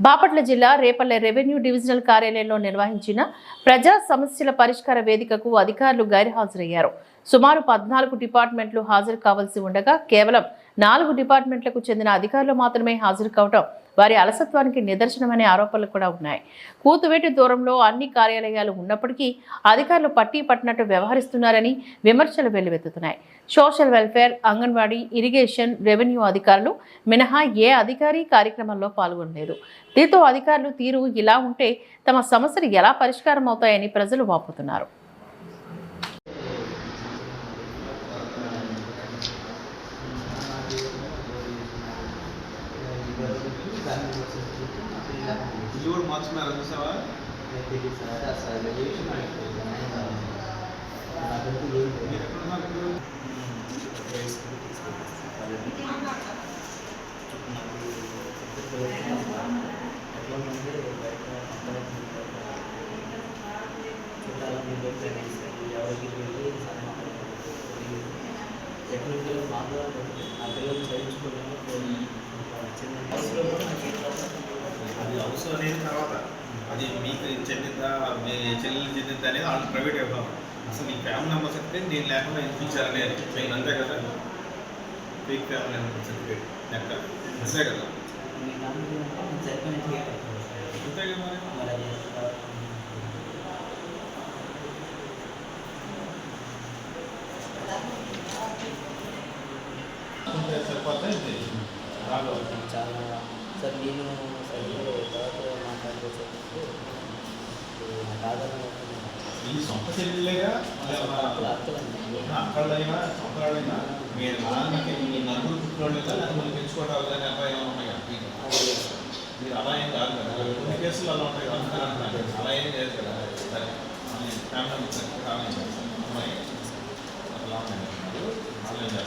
బాపట్ల జిల్లా Repalle revenue divisional కార్యాలయంలో నిర్వహించిన ప్రజా సమస్యల పరిష్కార వేదికకు అధికారులు గైర్హాజరయ్యారు. సుమారు పద్నాలుగు డిపార్ట్మెంట్లు హాజరు కావాల్సి ఉండగా కేవలం నాలుగు డిపార్ట్మెంట్లకు చెందిన అధికారులు మాత్రమే హాజరు కావడం వారి అలసత్వానికి నిదర్శనమనే ఆరోపణలు కూడా ఉన్నాయి. కూతువేటి దూరంలో అన్ని కార్యాలయాలు ఉన్నప్పటికీ అధికారులు పట్టి పట్టినట్టు వ్యవహరిస్తున్నారని విమర్శలు వెల్లువెత్తుతున్నాయి. Social welfare anganwadi irrigation revenue అధికారులు మినహా ఏ అధికారి కార్యక్రమంలో పాల్గొనలేదు. దీంతో అధికారులు తీరు ఇలా ఉంటే తమ సమస్యలు ఎలా పరిష్కారం అవుతాయని ప్రజలు వాపోతున్నారు. ఇల్లు కూడా మార్చుకున్నారు చూసావా మీరు ఎక్కడున్నారు ఇప్పుడు? అది అవసరం అనేది తర్వాత అది మీకు చెందిందా మీ చెల్లెలు చెందిందా అనేది వాళ్ళు ప్రైవేట్ వ్యవహారం అసలు మీ ఫ్యామిలీ నెంబర్ సర్టిఫికేట్ నేను లేకుండా ఇప్పించారనేది మెయిన్ అంతే కదా ఫేక్ ఫ్యామిలీ నెంబర్ సర్టిఫికేట్ లెక్క అంతే కదా అంతే కదా మరి ఉంటే సరిపోతే ఇది రాదు చాలా సార్ నేను ఈ సొంత చెల్లెలేగా అక్కడైనా సొంతరాడైనా మీరు నాన్నకి మీ నలుగురు పుట్టినోళ్ళేగా నలుగురు పెంచుకోవడం కానీ అబ్బాయి ఏమైనా ఉన్నాయా? మీరు అలా ఏం కాదు కదా. కొన్ని కేసులు అలా ఉంటాయి కదా. అలా ఏం లేదు కదా. సరే. ఫ్యామిలీ అమ్మాయి. అలా ఉన్నాయి